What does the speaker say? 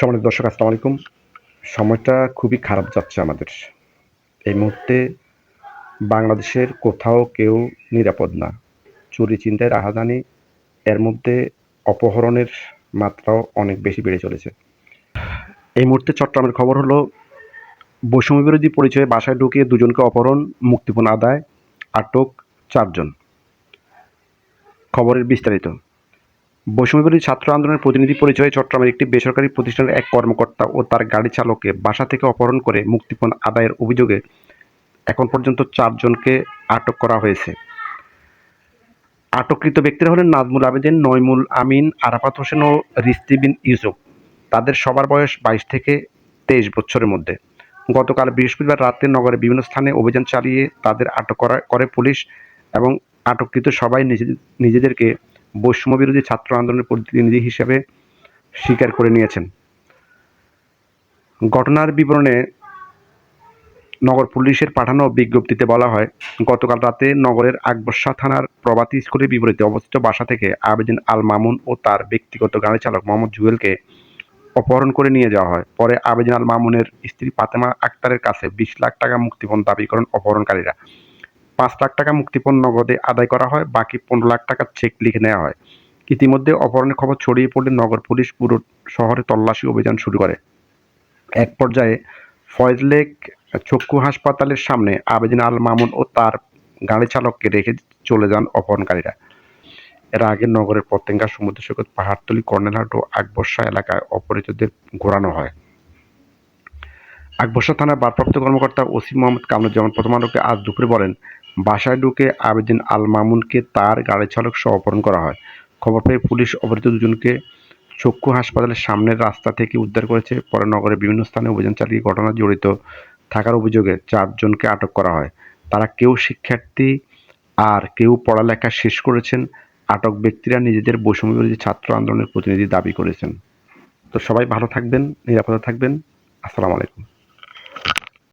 সম্মানিত দর্শক, আসসালামু আলাইকুম। সময়টা খুবই খারাপ যাচ্ছে আমাদের। এই মুহূর্তে বাংলাদেশের কোথাও কেউ নিরাপদ না। চুরি চিন্তায় রাহাজানি এর মধ্যে অপহরণের মাত্রাও অনেক বেশি বেড়ে চলেছে। এই মুহূর্তে চট্টগ্রামের খবর হলো, বৈষম্য বিরোধী পরিচয়ে বাসায় ঢুকিয়ে দুজনকে অপহরণ, মুক্তিপণ আদায়, আটক চারজন। খবরের বিস্তারিত। বৈষম্যবিরোধী ছাত্র আন্দোলনের প্রতিনিধি পরিচয়ে চট্টগ্রামের একটি বেসরকারি প্রতিষ্ঠানের এক কর্মকর্তা ও তার গাড়ি চালককে বাসা থেকে অপহরণ করে মুক্তিপণ আদায়ের অভিযোগে এখন পর্যন্ত চারজনকে আটক করা হয়েছে। আটককৃত ব্যক্তিরা হলেন নাজমুল আবেদিন নয়মুল আমিন, আরাফাত হোসেন ও রিস্তি বিন ইউসুফ। তাদের সবার বয়স বাইশ থেকে তেইশ বছরের মধ্যে। গতকাল বৃহস্পতিবার রাতে নগরের বিভিন্ন স্থানে অভিযান চালিয়ে তাদের আটক করা করে পুলিশ এবং আটককৃত সবাই নিজেদের নিজেদেরকে বৈষম্য বিরোধী ছাত্র আন্দোলনের প্রতিনিধি হিসেবে স্বীকার করে নিয়েছেন। ঘটনার বিবরণে নগর পুলিশের পাঠানো বিজ্ঞপ্তিতে বলা হয়, গতকাল রাতে নগরের আকবর্ষা থানার প্রভাতী স্কুলের বিপরীতে অবস্থিত বাসা থেকে আবেদিন আল মামুন ও তার ব্যক্তিগত গাড়ি চালক মোহাম্মদ জুয়েলকে অপহরণ করে নিয়ে যাওয়া হয়। পরে আবেদিন আল মামুনের স্ত্রী ফাতেমা আক্তারের কাছে বিশ লাখ টাকা মুক্তিপণ দাবি করেন অপহরণকারীরা। পাঁচ লাখ টাকা মুক্তিপণ নগদে আদায় করা হয়, বাকি পনেরো লাখ টাকা চেক লিখে নেওয়া হয়। ইতিমধ্যে অপহরণের খবর ছড়িয়ে পড়লে নগর পুলিশ পুরো শহরে তল্লাশি অভিযান শুরু করে। এক পর্যায়ে ফয়েজলেক চক্ষু হাসপাতালের সামনে আবেদিন আল মামুন ও তার গাড়ি চালককে রেখে চলে যান অপহরণকারীরা। এর আগে নগরের পতেঙ্গা সমুদ্র সৈকত, পাহাড়তলি, কর্নেলহাট ও আকবর্ষা এলাকায় অপরিচিতদের ঘোরানো হয়। আকবর্ষা থানার ভারপ্রাপ্ত কর্মকর্তা ওসি মোহাম্মদ কামরুজ্জামান প্রথম আলোকে আজ দুপুরে বলেন, বাসায় ঢুকে আবেদিন আল মামুনকে তার গাড়ি চালক সহ অপহরণ করা হয়। খবর পেয়ে পুলিশ অপহৃত দুজনকে চক্ষু হাসপাতালের সামনের রাস্তা থেকে উদ্ধার করেছে। পরে নগরের বিভিন্ন স্থানে অভিযান চালিয়ে ঘটনা জড়িত থাকার অভিযোগে চারজনকে আটক করা হয়। তারা কেউ শিক্ষার্থী আর কেউ পড়ালেখা শেষ করেছেন। আটক ব্যক্তিরা নিজেদের বৈষম্য বিরোধী ছাত্র আন্দোলনের প্রতিনিধি দাবি করেছেন। তো সবাই ভালো থাকবেন, নিরাপদে থাকবেন। আসসালামু আলাইকুম।